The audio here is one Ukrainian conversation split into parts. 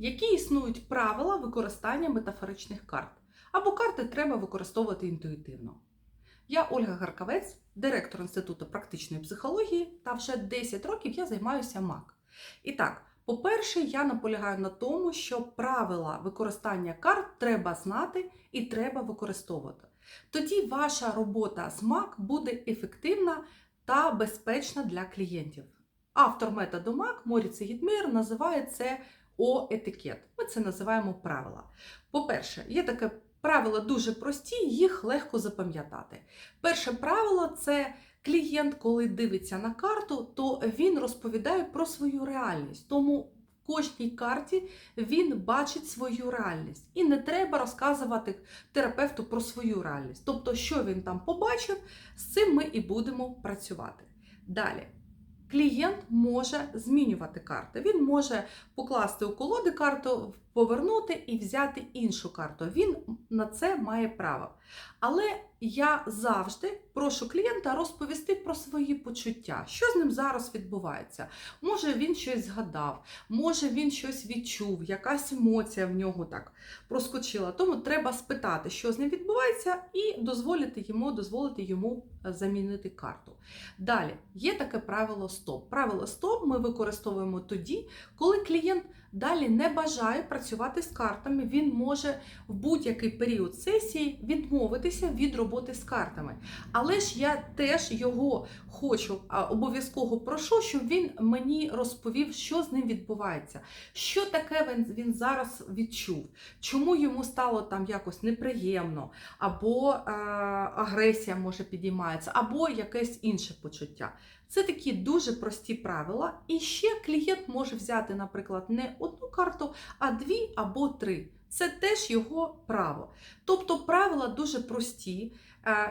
які існують правила використання метафоричних карт. Або карти треба використовувати інтуїтивно. Я Ольга Гаркавець, директор Інституту практичної психології, та вже 10 років я займаюся МАК. І так, по-перше, я наполягаю на тому, що правила використання карт треба знати і треба використовувати. Тоді ваша робота з МАК буде ефективна та безпечна для клієнтів. Автор методу МАК Моріц Гідмір називає це О-етикет. Ми це називаємо правила. По-перше, є таке правила дуже прості, їх легко запам'ятати. Перше правило це клієнт, коли дивиться на карту, то він розповідає про свою реальність. Тому в кожній карті він бачить свою реальність. І не треба розказувати терапевту про свою реальність. Тобто, що він там побачив, з цим ми і будемо працювати. Далі. Клієнт може змінювати карти. Він може покласти у колоди карту, повернути і взяти іншу карту. Він на це має право. Але я завжди прошу клієнта розповісти про свої почуття, що з ним зараз відбувається. Може він щось згадав, може він щось відчув, якась емоція в нього так проскочила. Тому треба спитати, що з ним відбувається, і дозволити йому, дозволити йому е, замінити карту. Далі є таке правило СТОП. Правило СТОП ми використовуємо тоді, коли клієнт далі не бажає працювати з картами. Він може в будь-який період сесії відмовитися від роботи з картами. Але ж я теж його хочу обов'язково прошу, щоб він мені розповів, що з ним відбувається, що таке він, зараз відчув, чому йому стало там якось неприємно, або е, агресія може підіймається, або якесь інше почуття. Це такі дуже прості правила. І ще клієнт може взяти, наприклад, не одну карту, а дві або три. Це теж його право. Тобто правила дуже прості,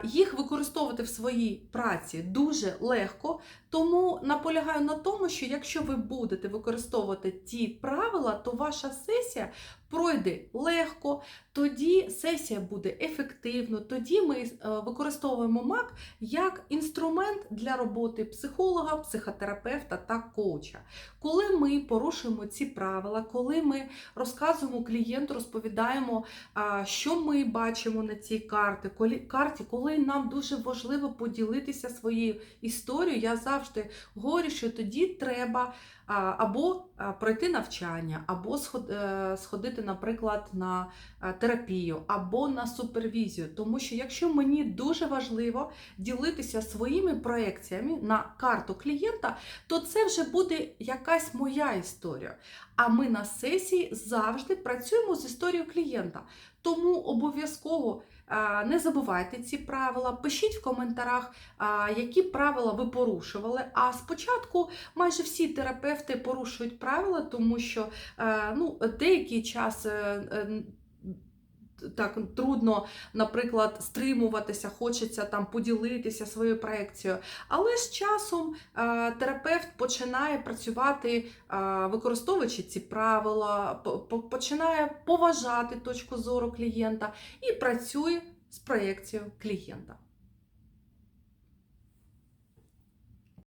їх використовувати в своїй праці дуже легко. Тому наполягаю на тому, що якщо ви будете використовувати ті правила, то ваша сесія пройде легко, тоді сесія буде ефективно, тоді ми е, використовуємо МАК як інструмент для роботи психолога, психотерапевта та коуча. Коли ми порушуємо ці правила, коли ми розказуємо клієнту, розповідаємо, що ми бачимо на цій карті, коли, карті, коли нам дуже важливо поділитися своєю історією, я завжди говорю, що тоді треба або пройти навчання, або е, сходити, наприклад, на е, терапію, або на супервізію. Тому що якщо мені дуже важливо ділитися своїми проекціями на карту клієнта, то це вже буде якась моя історія. А ми на сесії завжди працюємо з історією клієнта. Тому обов'язково не забувайте ці правила, пишіть в коментарях, е, які правила ви порушували. А спочатку майже всі терапевти порушують правила, тому що е, ну, деякий час. Так трудно, наприклад, стримуватися, хочеться там поділитися своєю проекцією. Але з часом е, терапевт починає працювати, е, використовуючи ці правила, по- по- починає поважати точку зору клієнта і працює з проекцією клієнта.